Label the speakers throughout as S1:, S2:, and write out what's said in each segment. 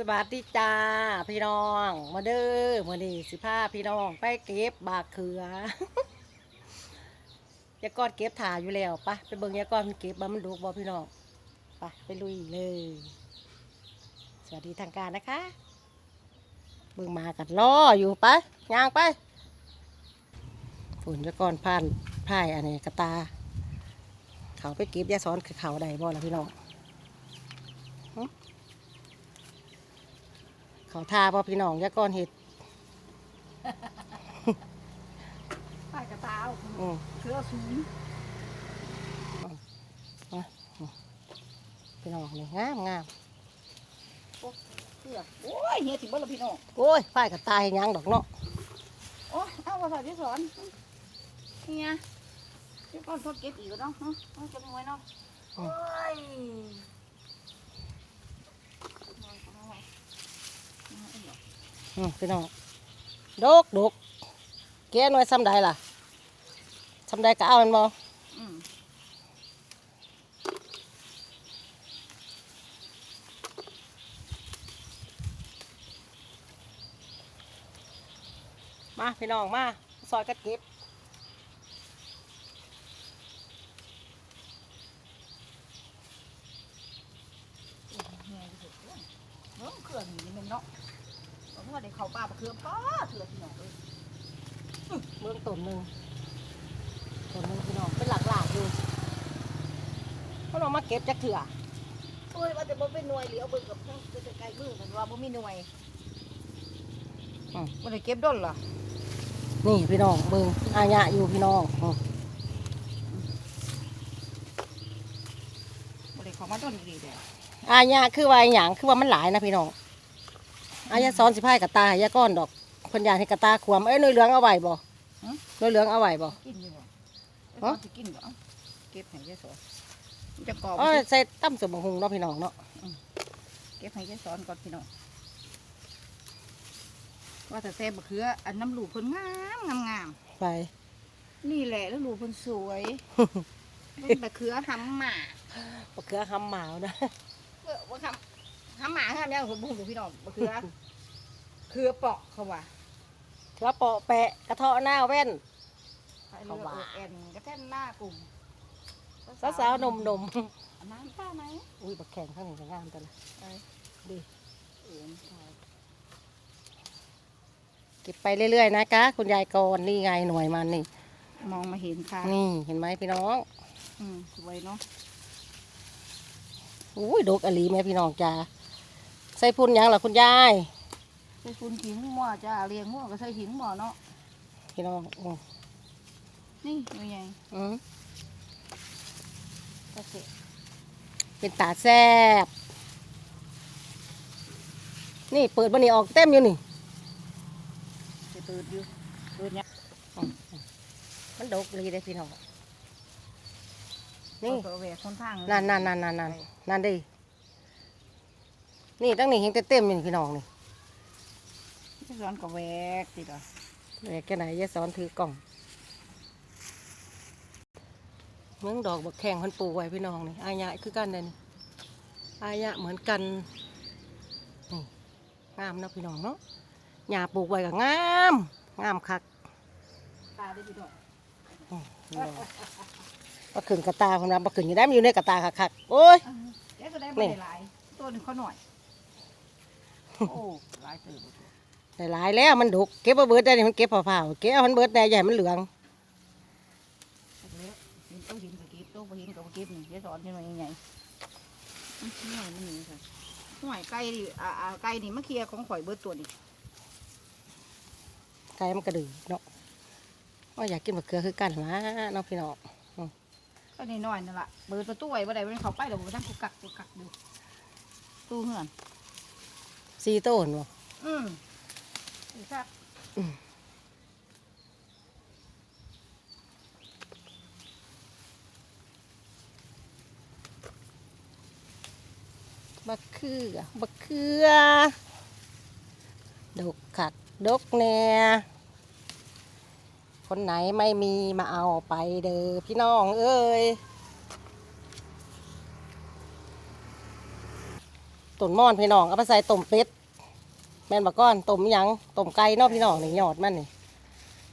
S1: สวัสดีจ้าพี่น้อง มาเด้อมาดีสิพาพี่น้องไปเก็บบากเขือยาก้อนเก็บถ่าอยู่แล้วปะไปเบิ่งยาก้อนเก็บบ่มันดูบ่พี่น้องไปไปลุยเลย สวัสดีทางการนะคะ เบิ่งมากันล้ออยู่ไปย่างไปฝุ่นยาก้อนผ่านพ่ายอันนี้กระตา เขาไปเก็บยาซ้อนคือเขาใดบ่ละพี่น้อง เขาทาบ่พี่น้องยาก้อนเห็ด
S2: ป้ายกระตาเอา
S1: อืม
S2: เครือสูง
S1: พี่น้องนี่งามงาม
S2: เครือโอ้ยเฮียถึงบ้านเราพี่น้อง
S1: โอ้ยฝ้ายกับตายหยังดอกเนาะ
S2: โอ้ยเอาภาษาที่สอนเฮียเดี๋ยวก่อนทดเก็บอีกแล้วเนาะฮะเอาเก็บมวยเนาะโอ้ย
S1: อืม พี่น้องดกดกแกหน่วยซ้ำใดล่ะซ้ำใดก็เอามันบ่
S2: อืมา
S1: พี่น้องมาซอยกัดเก็บ
S2: เฮียที่สุดเลยเนาะเครือนี่นี่มันเนาะเพราะว่าได้เข้า ป่าเครือป้าเครือพี่น้องเลย
S1: เมืองต้นหนึ่งต้นหนึ่งพี่น้องเป็นหลักหลากอยู่เขาลองมาเก็บจักเถื่อ
S2: โอ้ยว่าแต่บ่เป็นหน่วยเหลียวเบิ่งกับเพิ่นจะไกลมือกันว่าบ่มีหน่วย
S1: อืม
S2: บ่ได้เก็บด้นเหรอ
S1: นี่พี่น้องเบิ่งอายะอยู่พี่น้องอืม
S2: บ่ได้เข้ามาด้นอีกเลย
S1: อายะคือว่าอหย่างคือว่ามันหลายนะพี่น้อง อายะซ้อนสิพายกับตายะก้อนดอกเพิ่นอยากให้กระตาขวมเอ้ยหน่วยเหลืองเอาไว้บ่หน่วยเหลืองเอาไว้บ่
S2: กินอยู่บ่
S1: ฮะ
S2: สิกินบ่เอาเก็บให้ยายสอนมันจะกรอบ
S1: เอ้ยใส่ตั้มสมบังหุงเนาะพี่น้องเนาะ
S2: เก็บให้ยายสอนก่อนพี่น้องว่าแต่แซ่บมะเขืออันน้ำลูกเพิ่นงามงามงาม
S1: ไป
S2: นี่แหละแล้วลูกเพิ่นสวยมันมะเขือหำหมา
S1: มะเขือหำหมาวนะ
S2: เออว่าคำหำหมาห้ามยังผมพูดพี่น้องมะเขือ เขือเปาะเขาว่า
S1: เขือเปาะแปะกระเทาะหน้าแว่น
S2: ไปเรือเออแอนกระแท่นหน้ากลุ่ม
S1: สาวๆหนมนม
S2: อันน้ำท่าไหน
S1: ๆอุ้ยบักแข่งข้างนี้ก็งามแต่ละ
S2: ไป
S1: ดี
S2: เอ็นใช่
S1: เก็บไปเรื่อยๆนะคะคุณยายกรนี่ไงหน่วยมันนี่
S2: มองมาเห็นค่ะ
S1: นี่เห็นไหมพี่น้อง
S2: อืมสวยเนาะ
S1: อุ้ยดกอลีแม่พี่น้องจ้า ใส่พุ่นหยังล่ะคุณยาย
S2: ใส่คุณขิงหม้อจ้าเรียงหม้อก็ใส่ขิงหม้อเนาะ
S1: พี่น้องอืม
S2: นี่ยังไง
S1: อืม
S2: ก็เสร็จ
S1: เป็นตาแซ่บนี่เปิดบันนี้ออกเต็มอยู่นี่
S2: จะตื่นอยู่ตื่นเนี่ย
S1: อืมมันดกเลยได้อพี่น้องนี่
S2: นี่ตัวแหวกคนทาง
S1: นั่นนั่นนั่นนั่นนั่นนั่นดิ นี่ตั้งนี่เห็นเต็มๆอยู่นี่พี่น้องนี่
S2: ที่ร้อนก็แหวกติดอะ
S1: แหวกแค่ไหนยายสอนถือกล่อง เมืองดอกบักแข่งคนปลูกไว้พี่น้องนี่อายะคือกันเด่นอายะเหมือนกันนี่งามเนาะพี่น้องเนาะหญ้าปลูกไว้ก็งาม งามคัก
S2: ตาได้พี่ดอก
S1: อืมนี่ดอกบักขึ้นกระตาของเราบักขึ้นอยู่ได้มันอยู่ในกระตาคักๆโอ้ย
S2: เดี๋ยวก็ได้
S1: นี่
S2: ไม่หลายตัวหนึงเขาหน่อย โอ้หลายตื่น
S1: ได้หลายแล้วมันดกเก็บมาเบิดได้นี่มันเก็บเผาๆเก็บเอามันเบิดแน่ใหญ่มันเหลือง
S2: แล้วเห็นต้องเห็นกับกีบต้องเห็นกับกีบนี่เดี๋ยวสอนยังไงยังไงนี่หน่อยมันนี่ค่ะหน่อยไก่ดิอ่าอ่าไก่นี่มะเคียของข่อยเบิดตัวนี่
S1: ไก่มันกระดือเนาะว่าอยากกินมะเขือคือกันนะน้องพี่น้อง
S2: ก็นี่น้อยนั่นแหละเบิดประตูไว้บ่ได้มันเขาไปเดี๋ยวมันตั้งกุกกักกุกกักดูตู้เหือน
S1: ซีโต้นบ่
S2: อืมอีกสัก
S1: บักเขือบักเขือดกขักดกแน่คนไหนไม่มีมาเอาไปเด้อพี่น้องเอ้ยต้นม่อนพี่น้องเอาไปใส่ต้มเป็ด แม่นบักก้อนต้มอิหยังต้มไก่เนาะพี่น้องนี่ยอดมันนี่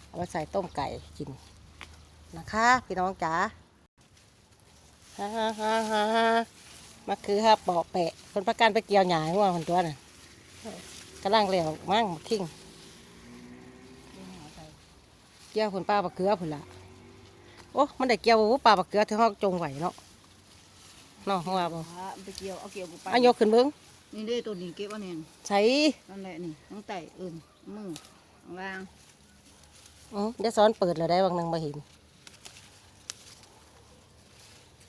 S1: เอาไปใส่ต้มไก่กินนะคะ พี่น้องจ๋าฮ่าฮ่าฮ่าฮ่าฮ่ามาคือฮะปอกแปะคนประกันไปเกี่ยวหยาหัวคนตัวน่ะกำลังเหลวมั่งคิงเกี่ยวผลปลาบักเกลือผลละโอ้มันได้เกี่ยวบ่ปลาบักเกลือที่ห้องจงไหวเนาะเนาะว่าบ่
S2: อ่าไปเกี่ยวเอาเกี่ยวกูไป
S1: อายกขึ้นเบิ้ง
S2: นี่เด้ตัวนี้เก็บเอันนี้
S1: ใช้
S2: นั่นแหละนี่ทั้งไตอื่นมือข้างล่าง
S1: อือเดี๋ยวซ้อนเปิดเลยได้บางหนึงมาเห็น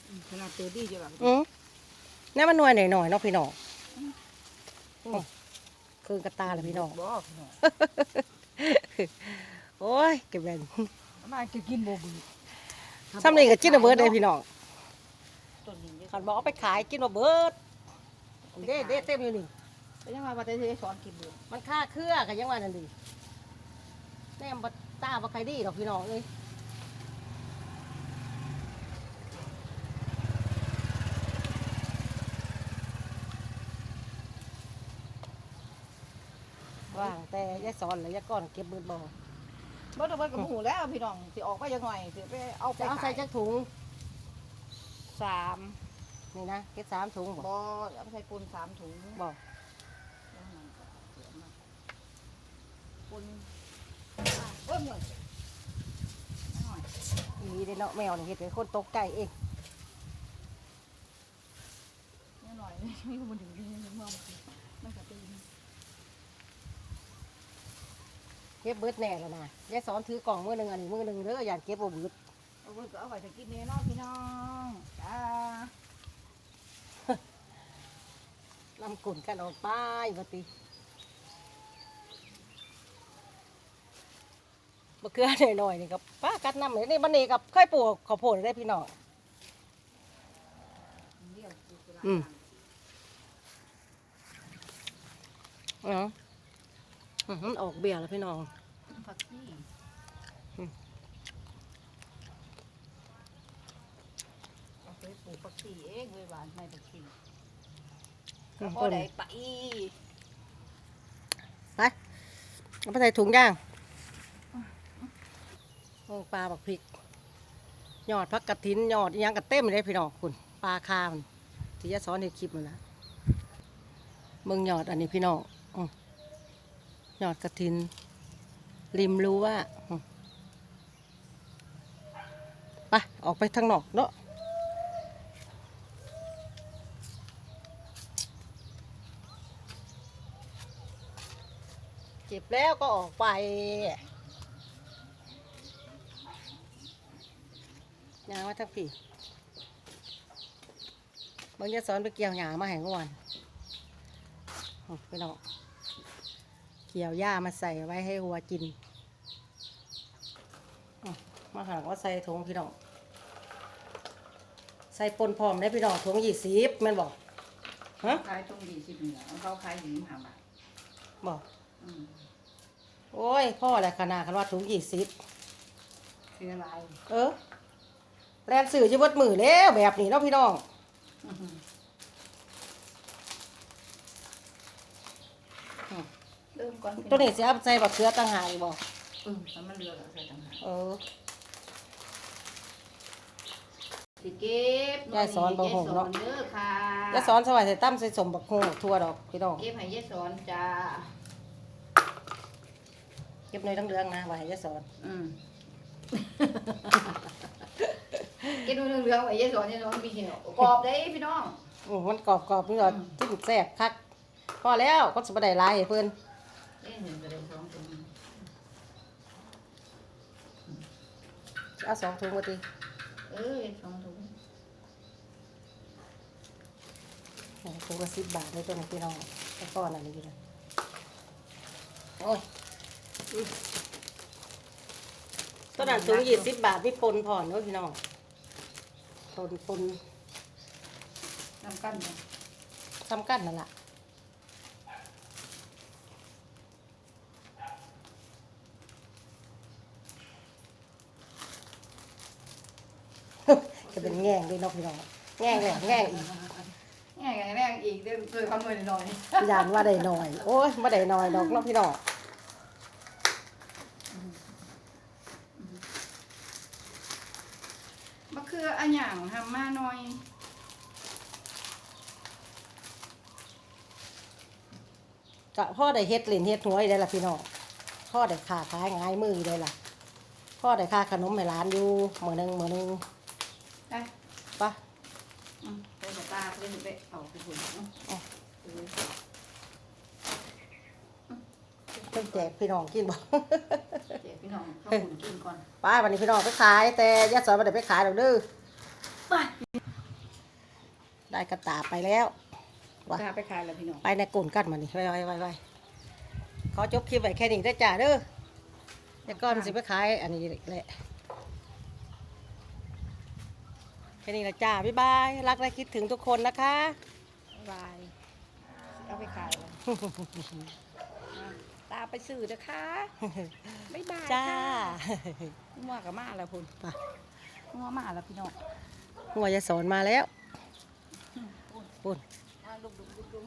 S2: อืมขนาดตัวดีจะแบบ
S1: อือนี่มันหน่วยหน่อยๆเนาะพี่น้องอืมคือกระตาเลยพี่น้อง
S2: บ่
S1: โอ้ยเก็บแบน
S2: มาจะกินบ่เบือ
S1: ซ้ำนี่ก็กินระเบิดเลยพี่น้อง
S2: ต้นนี้เด้
S1: ขันบอกเอาไปขายกินระเบิด เด้เด้เต็มอยู่นี่
S2: ก็ยังว่าว่าแต่สิได้สอนกินเบือ
S1: มันค่าเครือกันยังว่านั่นดีแน่บัตาบัใครดีหรอกพี่น้องเอ้ยว่างแต่ยายสอนเลยยายก้อนเก็บมือบ่
S2: บ่ต้องไปกับหมูแล้วพี่น้องสิออกไปจังหน่อยสิไปเอาไป
S1: จะเอาใส่
S2: ขาย
S1: จักถุง
S2: สาม
S1: นี่นะเก็บสามถุงบ่
S2: บ่เอาไปใส่ปูนสามถุง
S1: บ่
S2: ปูนเอ้ยหน่อยหน่อย
S1: อีเด้เนาะแมวนี่เฮ็ดให้คนตกใจเอง
S2: นิดหน่อยไม่รู้มันถึงที่มันมองมันก็เป็น
S1: เก็บเบิดแน่แล้วนะยายสอนถือกล่องมือหนึ่งอันนี้มือหนึ่งเด้ออย่าเก็บบ่เบิด
S2: เอาไว้ก็เอาไว้จะกินเนี่ยเนาะพี่น้องจ้า
S1: ลำกลุ่นกันออกไปว่าติมะเขือหน่อยๆนี่กับป้ากัดน้ำเลยนี่มันนี่กับเคยปลูกข้าวโพดได้พี่น้อง
S2: เดี๋ยวกูจะล้าง
S1: อืมเนาะอื้อหือมันออกเบี้ยแล้วพี่น้อง
S2: ผักชี
S1: อืม
S2: เอาไปปลูกผักชีเองเลยหวานในผักชี
S1: อื้อ
S2: พอ
S1: ต้น
S2: ได้ไป
S1: ไปเอาไปใส่ถุงย่างโอ้ปลาบักพริกยอดพักกระถินยอดอิหยังกระเต็มเลยพี่น้องคุณปลาคามันที่จะสอนในคลิปมันนะเมืองยอดอันนี้พี่น้องอื้อยอดกระถิน ริมรู้ว่าอื้อไปออกไปทางนอกเนาะ เจ็บแล้วก็ออกไป ยางว่าทั้งพี่บางจะสอนไปเกี่ยวหญ้ามาให้ก่อนอื้อพี่น้องเกี่ยวหญ้ามาใส่ไว้ให้วัวกินอื้อมาหาว่าใส่ถุงพี่น้อง ใส่ปนพร้อมได้พี่น้องถุงยี่สิบแม่นบอกฮะ
S2: ขายตรงยี่สิบเหนือเขาขายถึงห้าบาท
S1: บอก
S2: อืม
S1: โอ้ยพ่อแหละขนาดคันว่าถุงยี่สิบ
S2: คืออะไร
S1: เออแลนสื่อจะเบดมือแล้วแบบนี้เนาะพี่น้อง
S2: เริ่มก่อน
S1: ตัวนี้เสียใส่บักเขือต่างหากอีกบอก
S2: อืมถ้ามันเลือกใส่ต่างหาก
S1: เออ
S2: สิเก็บ
S1: ยายสอนบ่โหงเนาะ
S2: ยยสอเด้อค่ะ
S1: จะสอนสวัยใส่ตั้มใส่สมบักโงทั่วดอกพี่น้อง
S2: เก็บให้ยายสอนจ้า
S1: เก็บในอยทั้งเรืองนะไว้ให้จะสอน
S2: อืมเก็บดูเรื่องๆไว้ยายสอนยายสอนพี่เหี่ยวกรอบได้พี่น้อง
S1: อือมันกรอบกรอบๆพี่น้องที่แซ่บคักพอแล้วก็สบได้หลายให้เพิ่น
S2: เอ้ยหนึ่งกระเด็นสองตัว
S1: เอาสองถุงมาตี
S2: เออสองถุง
S1: ถุงละสิบบาทเลยตัวนี้พี่น้องไอ้ก้อนอันนี้พี่น้องโอ้ยอืม ตัวนั้นถุงยี่สิบบาทพี่ปนผ่อนเนาะพี่น้องปนปน
S2: น้ำกันเนี่ย
S1: ซ้ำกันนั่นแหละจะเป็นแง่งด้วยเนาะพี่น้องแง่งเลยแง่งอีก
S2: ง่ายกันแรงอีกเรื่องเคยคำนวณหน่อย
S1: ยานว่าได้หน่อย โอ้ยบ่ได้หน่อยดอกเน้องพี่น้อง
S2: มะเขืออันหย่างทำมาหน่อย
S1: ก็พ่อได้เฮ็ดเหรียญเฮ็ดหวยได้ล่ะพี่น้องพ่อได้ค่าขายง่ายมือได้ล่ะพ่อได้ค่าขนมให้ร้านอยู่มื้อหนึงมื้อหนึง
S2: ได้
S1: ปะ
S2: อืมไปกับตาไปไปเอาไปถุนเนาะ
S1: อ๋อ
S2: เออ
S1: เพิ่นแจกพี่น้องกินบ่
S2: เดี๋ยวพี่น้องเข้าหุ่นกินก่อน
S1: ป้าวันนี้พี่น้องไปขาย แต่ยาสอนบ่ได้ไปขายดอกเด้อ
S2: ไป
S1: ได้กระตาไปแล้ว ว่ะ
S2: ตาไปขายแล้วพี่น้อง
S1: ไปในกลุ่นกันมานี่ไว้ไว้ไว้ไว้ขอจบคลิปไว้แค่นี้ได้อจ้าเด้อเดี๋ยวก่อนสิไปขายอันนี้แหละแค่นี้ละจ้าบ๊ายบายรักและคิดถึงทุกคนนะคะ
S2: บ๊ายบายเอาไปขายเลยตาไปสื่อนะคะบ๊ายบาย
S1: จ้า
S2: ค่ะงัวกับมาแล้วพุ่น
S1: ไป
S2: งัวมาแล้วพี่น้อง
S1: หัวยายสอนมาแล้วปุ่น
S2: มาลุกลุกลุกลุก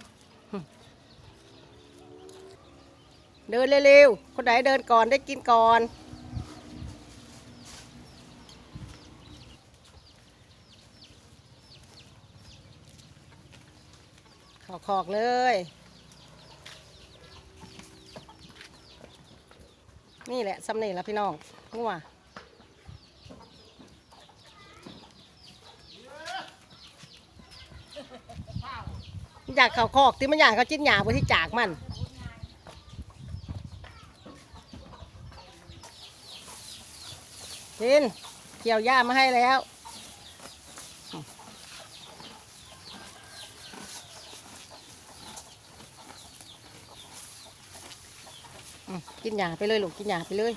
S1: เดินเร็วๆ คนไหนเดินก่อนได้กินก่อนข้าคอกเลย นี่แหละซ้ำนี่ละพี่น้องงัว อยากเขาคอกที่มันอยากเขาจิ้นหยาบนที่จากมันกินเกี่ยวหญ้ามาให้แล้วกินหญ้าไปเลยลูกกินหญ้าไปเลย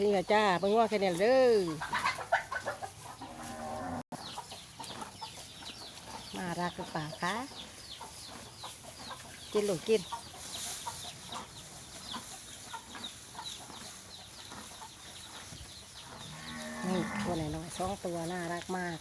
S1: นี่แหละจ้าเพิ่งว่าแค่นี้ล่ะเด้อ มารักกับป่าคะ กินหรือกิน นี่ตัวไหนน้อยสองตัวน่ารักมาก